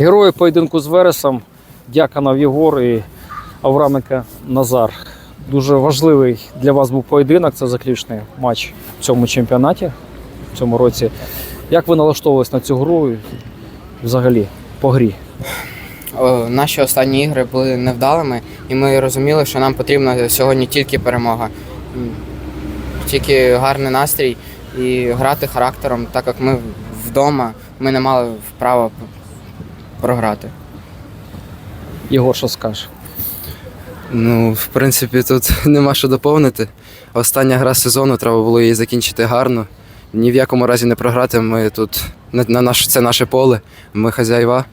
Герої поєдинку з Вересом, Дяконов Єгор і Авраменко Назар. Дуже важливий для вас був поєдинок. Це заключний матч в цьому чемпіонаті в цьому році. Як ви налаштовувались на цю гру взагалі по грі? Наші останні ігри були невдалими, і ми розуміли, що нам потрібна сьогодні тільки перемога. Тільки гарний настрій і грати характером, так як ми вдома, ми не мали права програти. Єгор, що скаже? Ну, в принципі, тут нема що доповнити. Остання гра сезону треба було її закінчити гарно. Ні в якому разі не програти. Ми тут на, на наш, це наше поле, ми хазяїва.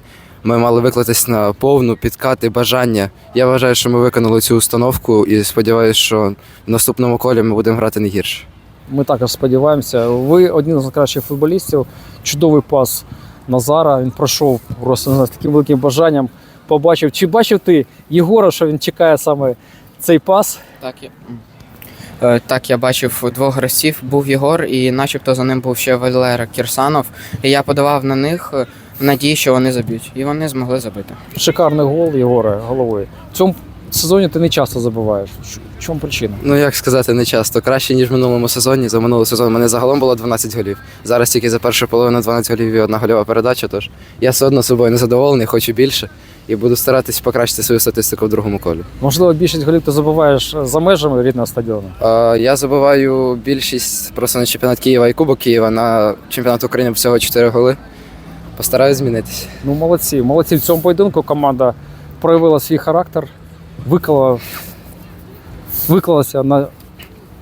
Ми мали виклатись на повну підкати, бажання. Я вважаю, що ми виконали цю установку і сподіваюся, що в наступному колі ми будемо грати не гірше. Ми також сподіваємося. Ви один з найкращих футболістів. Чудовий пас Назара. Він пройшов просто не знаю, з таким великим бажанням. Побачив. Чи бачив ти Єгора, що він чекає саме цей пас? Так, я... Е, Так, я бачив двох гравців, був Єгор, і начебто за ним був ще Валера Кірсанов. І я подавав на них е, в надії, що вони заб'ють. І вони змогли забити. Шикарний гол Єгора головою. В цьому сезоні ти не часто забуваєш. В чому причина? Ну як сказати, не часто. Краще, ніж в минулому сезоні. За минулий сезон у мене загалом було 12 голів. Зараз тільки за першу половину 12 голів і одна гольова передача. Тож я все одно собою не задоволений, хочу більше. І буду старатись покращити свою статистику в другому колі. Можливо, більшість голів ти забуваєш за межами рідного стадіону. Е, Я забиваю більшість просто на чемпіонат Києва і Кубок Києва. На чемпіонат України всього 4 голи. Постараюсь змінитися. Ну, молодці. Молодці в цьому поєдинку команда проявила свій характер, виклала, виклалася на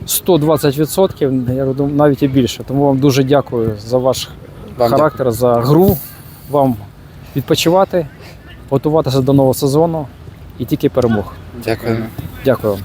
120%, я думаю, навіть і більше. Тому вам дуже дякую за ваш Вам характер, за гру. Вам відпочивати, готуватися до нового сезону і тільки перемог. Дякую. Дякую вам.